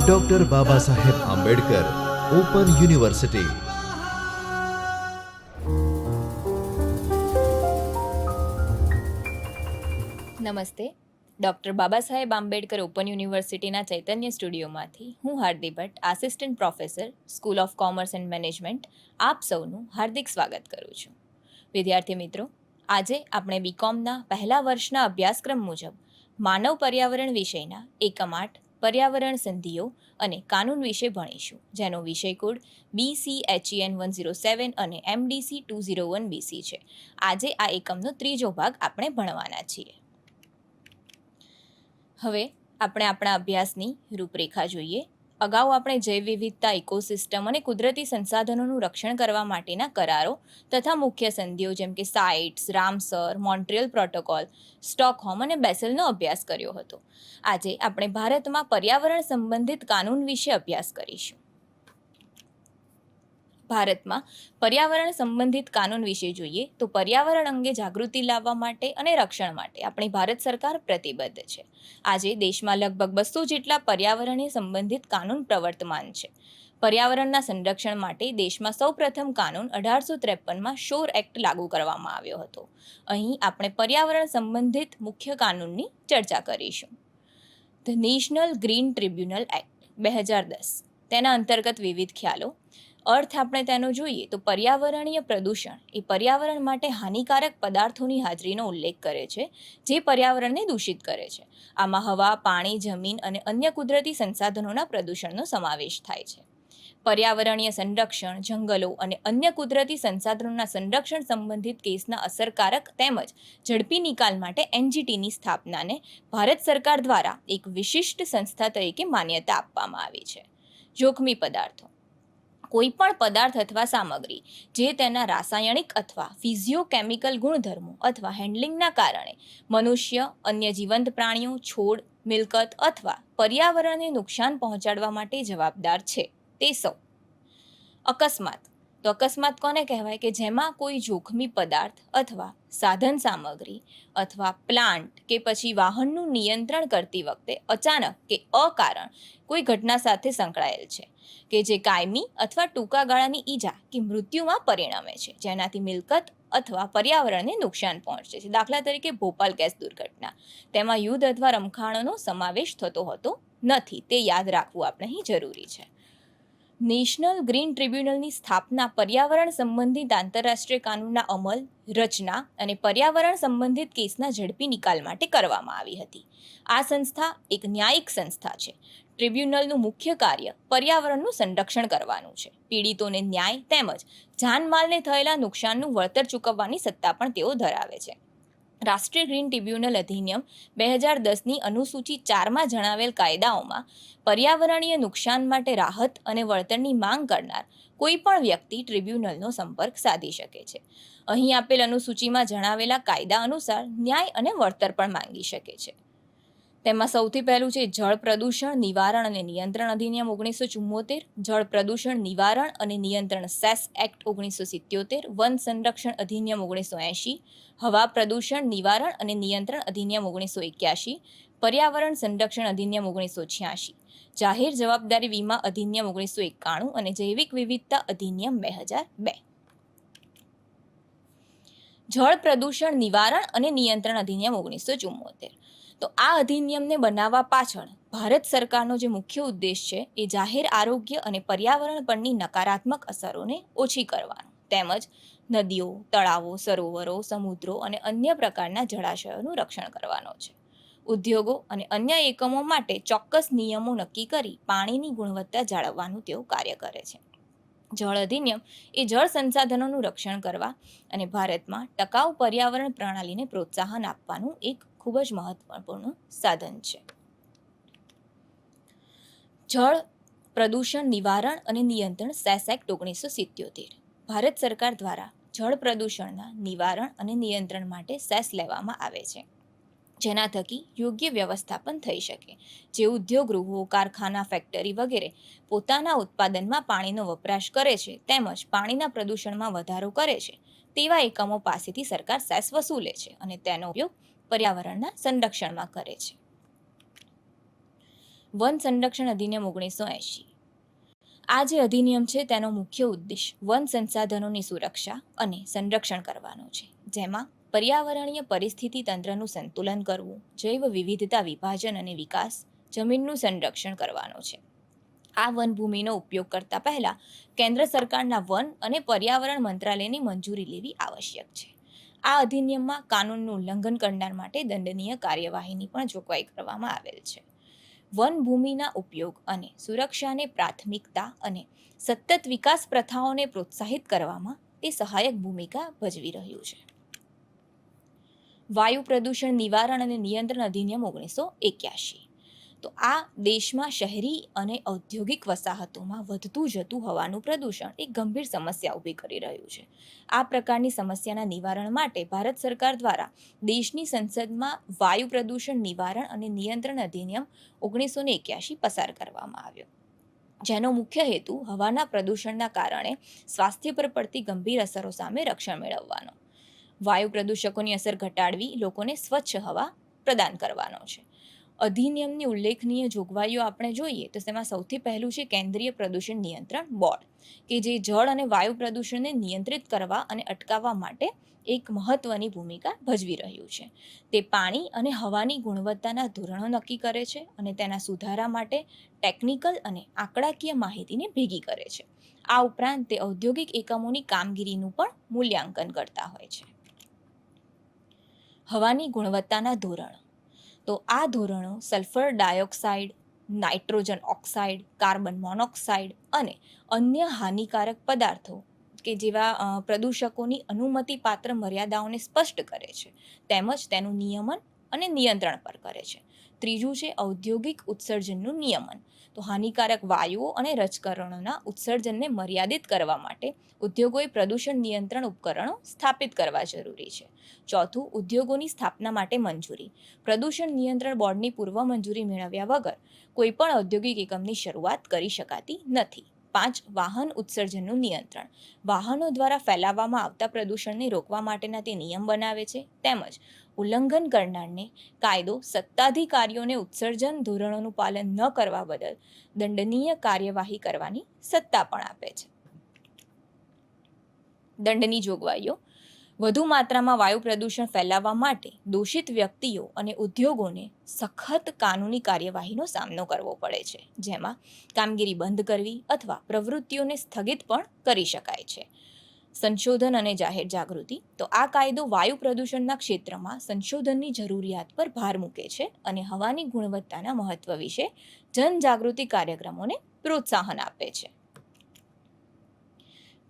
Doctor Baba Saheb Ambedkar open university નમસ્તે. Doctor Baba Saheb Ambedkar open યુનિવર્સિટીના ચૈતન્ય સ્ટુડિયોમાંથી હું Hardik Bhatt assistant professor school of commerce and management આપ સૌનું હાર્દિક સ્વાગત કરું છું. વિદ્યાર્થી મિત્રો, આજે આપણે બીકોમના પહેલા વર્ષના અભ્યાસક્રમ મુજબ માનવ પર્યાવરણ વિષયના એકમ આઠ પર્યાવરણ સંધિઓ અને કાનૂન વિશે ભણીશું. જેનો વિષય code H E N one zero seven અને M D C two zero one B C છે. આજે આ એકમનો ત્રીજો ભાગ આપણે ભણવાના છીએ. હવે આપણે આપણા અભ્યાસની રૂપરેખા જોઈએ. અગાઉ આપણે જૈવ વિવિધતા ઇકોસિસ્ટમ અને કુદરતી સંસાધનોનું રક્ષણ કરવા માટેના કરારો તથા મુખ્ય સંધિઓ જેમ કે sites, Ramsar, Montreal protocol, Stockholm અને બેસેલનો અભ્યાસ કર્યો હતો. આજે આપણે ભારતમાં પર્યાવરણ સંબંધિત કાનૂન વિશે અભ્યાસ કરીશું. ભારતમાં પર્યાવરણ સંબંધિત કાનૂન વિશે જોઈએ તો પર્યાવરણ અંગે જાગૃતિ લાવવા માટે અને રક્ષણ માટે આપણી ભારત સરકાર પ્રતિબદ્ધ છે. આજે દેશમાં લગભગ બસો જેટલા પર્યાવરણીય સંબંધિત કાનૂન પ્રવર્તમાન છે. પર્યાવરણના સંરક્ષણ માટે દેશમાં સૌપ્રથમ કાનૂન અઢારસો ત્રેપનમાં શોર એક્ટ લાગુ કરવામાં આવ્યો હતો. અહીં આપણે પર્યાવરણ સંબંધિત મુખ્ય કાનૂનની ચર્ચા કરીશું. The national green tribunal act બે હજાર દસ. તેના અંતર્ગત વિવિધ ખ્યાલો. અર્થ આપણે તેનો જોઈએ તો પર્યાવરણીય પ્રદૂષણ એ પર્યાવરણ માટે હાનિકારક પદાર્થોની હાજરીનો ઉલ્લેખ કરે છે, જે પર્યાવરણને દૂષિત કરે છે. આમાં હવા, પાણી, જમીન અને અન્ય કુદરતી સંસાધનોના પ્રદૂષણનો સમાવેશ થાય છે. પર્યાવરણીય સંરક્ષણ, જંગલો અને અન્ય કુદરતી સંસાધનોના સંરક્ષણ સંબંધિત કેસના અસરકારક તેમજ ઝડપી નિકાલ માટે એનજીટીની સ્થાપનાને ભારત સરકાર દ્વારા એક વિશિષ્ટ સંસ્થા તરીકે માન્યતા આપવામાં આવી છે. જોખમી પદાર્થો કોઈ પણ પદાર્થ અથવા સામગ્રી જે તેના રાસાયણિક અથવા ફિઝિયોકેમિકલ ગુણધર્મો અથવા હેન્ડલિંગના કારણે મનુષ્ય, અન્ય જીવંત પ્રાણીઓ, છોડ, મિલકત અથવા પર્યાવરણને નુકસાન પહોંચાડવા માટે જવાબદાર છે. તે સૌ. અકસ્માત. તો અકસ્માત કોને કહેવાય? કે જેમાં કોઈ જોખમી પદાર્થ અથવા સાધન સામગ્રી અથવા પ્લાન્ટ કે પછી વાહનનું નિયંત્રણ કરતી વખતે અચાનક કે અકારણ કોઈ ઘટના સાથે સંકળાયેલ છે, કે જે કાયમી અથવા ટૂંકા ગાળાની ઈજા કે મૃત્યુમાં પરિણમે છે, જેનાથી મિલકત અથવા પર્યાવરણને નુકસાન પહોંચે છે. દાખલા તરીકે ભોપાલ ગેસ દુર્ઘટના. તેમાં યુદ્ધ અથવા રમખાણોનો સમાવેશ થતો હતો નથી. તે યાદ રાખવું આપણે અહીં જરૂરી છે. નેશનલ ગ્રીન ટ્રિબ્યુનલની સ્થાપના પર્યાવરણ સંબંધિત આંતરરાષ્ટ્રીય કાનૂનના અમલ, રચના અને પર્યાવરણ સંબંધિત કેસના ઝડપી નિકાલ માટે કરવામાં આવી હતી. આ સંસ્થા એક ન્યાયિક સંસ્થા છે. ટ્રિબ્યુનલનું મુખ્ય કાર્ય પર્યાવરણનું સંરક્ષણ કરવાનું છે. પીડિતોને ન્યાય તેમજ જાનમાલને થયેલા નુકસાનનું વળતર ચૂકવવાની સત્તા પણ તેઓ ધરાવે છે. રાષ્ટ્રીય ગ્રીન ટ્રિબ્યુનલ અધિનિયમ બે હજાર દસની અનુસૂચિ ચારમાં જણાવેલ કાયદાઓમાં પર્યાવરણીય નુકસાન માટે રાહત અને વળતરની માંગ કરનાર કોઈપણ વ્યક્તિ ટ્રિબ્યુનલનો સંપર્ક સાધી શકે છે. અહીં આપેલ અનુસૂચિમાં જણાવેલા કાયદા અનુસાર ન્યાય અને વળતર પણ માંગી શકે છે. તેમાં સૌથી પહેલું છે જળ પ્રદૂષણ, નિવારણ અને નિયંત્રણ અધિનિયમ ઓગણીસો ચુમ્મોતેર, જળ પ્રદૂષણ, નિવારણ અને નિયંત્રણ સેસ એક્ટ ઓગણીસો સિત્યોતેર, વન સંરક્ષણ અધિનિયમ ઓગણીસો એંશી, હવા પ્રદૂષણ, નિવારણ અને નિયંત્રણ અધિનિયમ ઓગણીસો એક્યાસી પર્યાવરણ સંરક્ષણ અધિનિયમ ઓગણીસો છ્યાસી જાહેર જવાબદારી વીમા અધિનિયમ ઓગણીસો એકાણું અને જૈવિક વિવિધતા અધિનિયમ બે હજાર બે. જળ પ્રદૂષણ, નિવારણ અને નિયંત્રણ અધિનિયમ ઓગણીસો ચુમ્મોતેર. તો આ અધિનિયમને બનાવવા પાછળ ભારત સરકારનો જે મુખ્ય ઉદ્દેશ છે એ જાહેર આરોગ્ય અને પર્યાવરણ પરની નકારાત્મક અસરોને ઓછી કરવાનો. તેમજ નદીઓ, તળાવો, સરોવરો, સમુદ્રો અને અન્ય પ્રકારના જળાશયોનું રક્ષણ કરવાનો છે. ઉદ્યોગો અને અન્ય એકમો માટે ચોક્કસ નિયમો નક્કી કરી પાણીની ગુણવત્તા જાળવવાનું તેઓ કાર્ય કરે છે. જળ અધિનિયમ એ જળ સંસાધનોનું રક્ષણ કરવા અને ભારતમાં ટકાઉ પર્યાવરણ પ્રણાલીને પ્રોત્સાહન આપવાનું એક ખૂબ જ મહત્વપૂર્ણ સાધન છે. જળ પ્રદૂષણ નિવારણ અને નિયંત્રણ સેસ એક્ટ ઓગણીસો સિત્યોતેર. ભારત સરકાર દ્વારા જળ પ્રદૂષણના નિવારણ અને નિયંત્રણ માટે સેસ લેવામાં આવે છે. જેના થકી યોગ્ય વ્યવસ્થાપન થઈ શકે. જે ઉદ્યોગગૃહો, કારખાના ફેક્ટરી વગેરે પોતાના ઉત્પાદનમાં પાણીનો વપરાશ કરે છે તેમજ પાણીના પ્રદૂષણમાં વધારો કરે છે તેવા એકમો પાસેથી સરકાર સેસ વસૂલે છે અને તેનો ઉપયોગ પર્યાવરણના સંરક્ષણમાં કરે છે. વન સંરક્ષણ અધિનિયમ ઓગણીસો એંશી. આ જે અધિનિયમ છે તેનો મુખ્ય ઉદ્દેશ વન સંસાધનોની સુરક્ષા અને સંરક્ષણ કરવાનો છે. જેમાં પર્યાવરણીય પરિસ્થિતિ તંત્રનું સંતુલન કરવું, જૈવ વિવિધતા વિભાજન અને વિકાસ જમીનનું સંરક્ષણ કરવાનો છે. આ વનભૂમિનો ઉપયોગ કરતા પહેલા કેન્દ્ર સરકારના વન અને પર્યાવરણ મંત્રાલયની મંજૂરી લેવી આવશ્યક છે. આ અધિનિયમમાં કાનૂનનું ઉલ્લંઘન કરનાર માટે દંડનીય કાર્યવાહીની પણ જોગવાઈ કરવામાં આવેલ છે. વનભૂમિના ઉપયોગ અને સુરક્ષાને પ્રાથમિકતા અને સતત વિકાસ પ્રથાઓને પ્રોત્સાહિત કરવામાં તે સહાયક ભૂમિકા ભજવી રહ્યું છે. વાયુ પ્રદૂષણ નિવારણ અને નિયંત્રણ અધિનિયમ ઓગણીસો એક્યાસી તો આ દેશમાં શહેરી અને ઔદ્યોગિક વસાહતોમાં વધતું જતું હવાનું પ્રદૂષણ એક ગંભીર સમસ્યા ઊભી કરી રહ્યું છે. આ પ્રકારની સમસ્યાના નિવારણ માટે ભારત સરકાર દ્વારા દેશની સંસદમાં વાયુ પ્રદૂષણ નિવારણ અને નિયંત્રણ અધિનિયમ ઓગણીસો ને એક્યાસી પસાર કરવામાં આવ્યો. જેનો મુખ્ય હેતુ હવાના પ્રદૂષણના કારણે સ્વાસ્થ્ય પર પડતી ગંભીર અસરો સામે રક્ષણ મેળવવાનો. વાયુ પ્રદૂષકોની અસર ઘટાડવી, લોકોને સ્વચ્છ હવા પ્રદાન કરવાનો છે. અધિનિયમની ઉલ્લેખનીય જોગવાઈઓ આપણે જોઈએ તો તેમાં સૌથી પહેલું છે કેન્દ્રીય પ્રદૂષણ નિયંત્રણ બોર્ડ, કે જે જળ અને વાયુ પ્રદૂષણને નિયંત્રિત કરવા અને અટકાવવા માટે એક મહત્વની ભૂમિકા ભજવી રહ્યું છે. તે પાણી અને હવાની ગુણવત્તાના ધોરણો નક્કી કરે છે અને તેના સુધારા માટે ટેકનિકલ અને આંકડાકીય માહિતીને ભેગી કરે છે. આ ઉપરાંત તે ઔદ્યોગિક એકમોની કામગીરીનું પણ મૂલ્યાંકન કરતા હોય છે. હવાની ગુણવત્તાના ધોરણો. તો આ ધોરણો sulphur dioxide, nitrogen oxide, carbon monoxide અને અન્ય હાનિકારક પદાર્થો કે જેવા પ્રદૂષકોની અનુમતિપાત્ર મર્યાદાઓને સ્પષ્ટ કરે છે. તેમજ તેનું નિયમન અને નિયંત્રણ પર કરે છે. ત્રીજું છે ઔદ્યોગિક ઉત્સર્જનનું નિયમન. તો હાનિકારક વાયુઓ અને રજકરણોના ઉત્સર્જનને મર્યાદિત કરવા માટે ઉદ્યોગોએ પ્રદૂષણ નિયંત્રણ ઉપકરણો સ્થાપિત કરવા જરૂરી છે. ચોથું, ઉદ્યોગોની સ્થાપના માટે મંજૂરી. પ્રદૂષણ નિયંત્રણ બોર્ડની પૂર્વ મંજૂરી મેળવ્યા વગર કોઈપણ ઔદ્યોગિક એકમની શરૂઆત કરી શકાતી નથી. પાંચ વાહન ઉત્સર્જનનું નિયંત્રણ. વાહનો દ્વારા ફેલાવવામાં આવતા પ્રદૂષણને રોકવા માટેના તે નિયમ બનાવે છે. તેમજ ઉલ્લંઘન કરનારને કાયદો સત્તાધિકારીઓને ઉત્સર્જન ધોરણોનું પાલન ન કરવા બદલ દંડનીય કાર્યવાહી કરવાની સત્તા પણ આપે છે. દંડની જોગવાઈઓ. વધુ માત્રામાં વાયુ પ્રદૂષણ ફેલાવવા માટે દોષિત વ્યક્તિઓ અને ઉદ્યોગોને સખત કાનૂની કાર્યવાહીનો સામનો કરવો પડે છે, જેમાં કામગીરી બંધ કરવી અથવા પ્રવૃત્તિઓને સ્થગિત પણ કરી શકાય છે. સંશોધન અને જાહેર જાગૃતિ તો આ કાયદો વાયુ પ્રદૂષણના ક્ષેત્રમાં સંશોધનની જરૂરિયાત પર ભાર મૂકે છે અને હવાની ગુણવત્તાના મહત્વ વિશે જનજાગૃતિ કાર્યક્રમોને પ્રોત્સાહન આપે છે.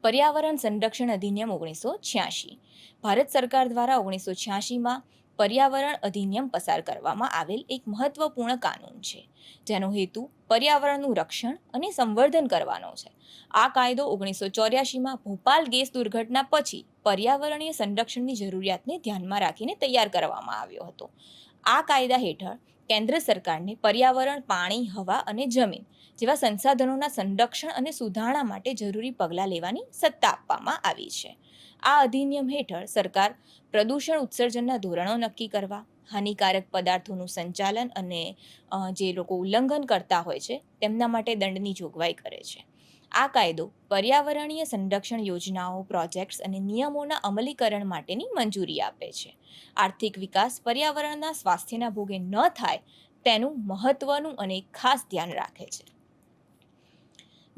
પર્યાવરણ સંરક્ષણ અધિનિયમ ઓગણીસો છ્યાસી ભારત સરકાર દ્વારા ઓગણીસો છ્યાસીમાં પર્યાવરણ અધિનિયમ પસાર કરવામાં આવેલ એક મહત્વપૂર્ણ કાનૂન છે. જેનો હેતુ પર્યાવરણનું રક્ષણ અને સંવર્ધન કરવાનો છે. આ કાયદો ઓગણીસો ચોર્યાસીમાં ભોપાલ ગેસ દુર્ઘટના પછી પર્યાવરણીય સંરક્ષણની જરૂરિયાતને ધ્યાનમાં રાખીને તૈયાર કરવામાં આવ્યો હતો. આ કાયદા હેઠળ કેન્દ્ર સરકારને પર્યાવરણ, પાણી, હવા અને જમીન જેવા સંસાધનોના સંરક્ષણ અને સુધારણા માટે જરૂરી પગલાં લેવાની સત્તા આપવામાં આવી છે. આ અધિનિયમ હેઠળ સરકાર પ્રદૂષણ ઉત્સર્જનના ધોરણો નક્કી કરવા, હાનિકારક પદાર્થોનું સંચાલન અને જે લોકો ઉલ્લંઘન કરતા હોય છે, તેમના માટે દંડની જોગવાઈ કરે છે. આ કાયદો પર્યાવરણીય સંરક્ષણ યોજનાઓ, પ્રોજેક્ટ્સ અને નિયમોના અમલીકરણ માટેની મંજૂરી આપે છે. આર્થિક વિકાસ પર્યાવરણના સ્વાસ્થ્યના ભોગે ન થાય તેનું મહત્વનું અને ખાસ ધ્યાન રાખે છે.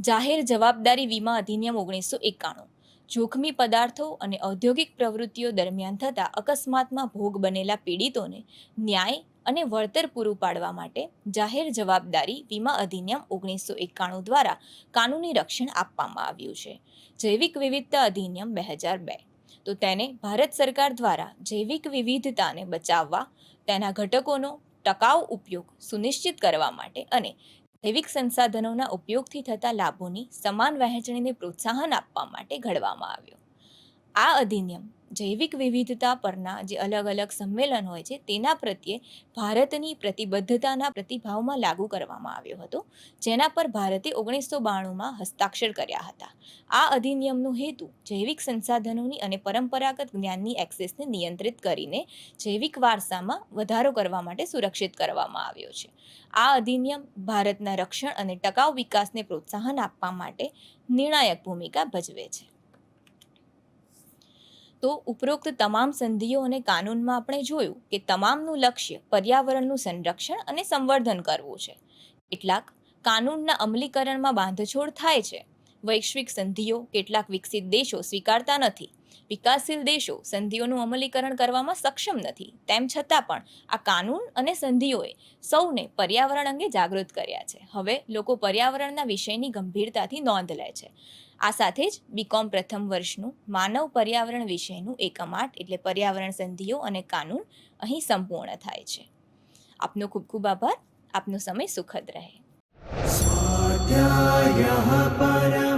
જાહેર જવાબદારી વીમા અધિનિયમ ઓગણીસો એકાણું. જોખમી પદાર્થો અને ઔદ્યોગિક પ્રવૃત્તિઓ દરમિયાન થતા અકસ્માતમાં ભોગ બનેલા પીડિતોને ન્યાય અને વળતર પૂરું પાડવા માટે જાહેર જવાબદારી વીમા અધિનિયમ ઓગણીસો એકાણું દ્વારા કાનૂની રક્ષણ આપવામાં આવ્યું છે. જૈવિક વિવિધતા અધિનિયમ બે હજાર બે. તો તેને ભારત સરકાર દ્વારા જૈવિક વિવિધતાને બચાવવા, તેના ઘટકોનો ટકાઉ ઉપયોગ સુનિશ્ચિત કરવા માટે અને જૈવિક સંસાધનોના ઉપયોગથી થતા લાભોની સમાન વહેંચણીને પ્રોત્સાહન આપવા માટે ઘડવામાં આવ્યો. આ અધિનિયમ જૈવિક વિવિધતા પરના જે અલગ અલગ સંમેલન હોય છે, તેના પ્રત્યે ભારતની પ્રતિબદ્ધતાના પ્રતિભાવમાં લાગુ કરવામાં આવ્યો હતો, જેના પર ભારતે ઓગણીસો બાણુંમાં હસ્તાક્ષર કર્યા હતા. આ અધિનિયમનો હેતુ જૈવિક સંસાધનોની અને પરંપરાગત જ્ઞાનની એક્સેસને નિયંત્રિત કરીને જૈવિક વારસામાં વધારો કરવા માટે સુરક્ષિત કરવામાં આવ્યો છે. આ અધિનિયમ ભારતના રક્ષણ અને ટકાઉ વિકાસને પ્રોત્સાહન આપવા માટે નિર્ણાયક ભૂમિકા ભજવે છે. તો ઉપરોક્ત તમામ સંધિઓ અને કાનૂનમાં આપણે જોયું કે તમામનું લક્ષ્ય પર્યાવરણનું સંરક્ષણ અને સંવર્ધન કરવું છે. કેટલાક કાનૂનના અમલીકરણમાં બાંધછોડ થાય છે. વૈશ્વિક સંધિઓ કેટલાક વિકસિત દેશો સ્વીકારતા નથી. વિકાસશીલ દેશો સંધિઓનું અમલીકરણ કરવામાં સક્ષમ નથી. તેમ છતાં પણ આ કાનૂન અને સંધિઓએ સૌને પર્યાવરણ અંગે જાગૃત કર્યા છે. હવે લોકો પર્યાવરણના વિષયની ગંભીરતાથી નોંધ લે છે. આ સાથે જ બીકોમ પ્રથમ વર્ષનું માનવ પર્યાવરણ વિષયનું એકમ આઠ એટલે પર્યાવરણ સંધિઓ અને કાનૂન અહીં સંપૂર્ણ થાય છે. આપનો ખૂબ ખૂબ આભાર. આપનો સમય સુખદ રહે. પર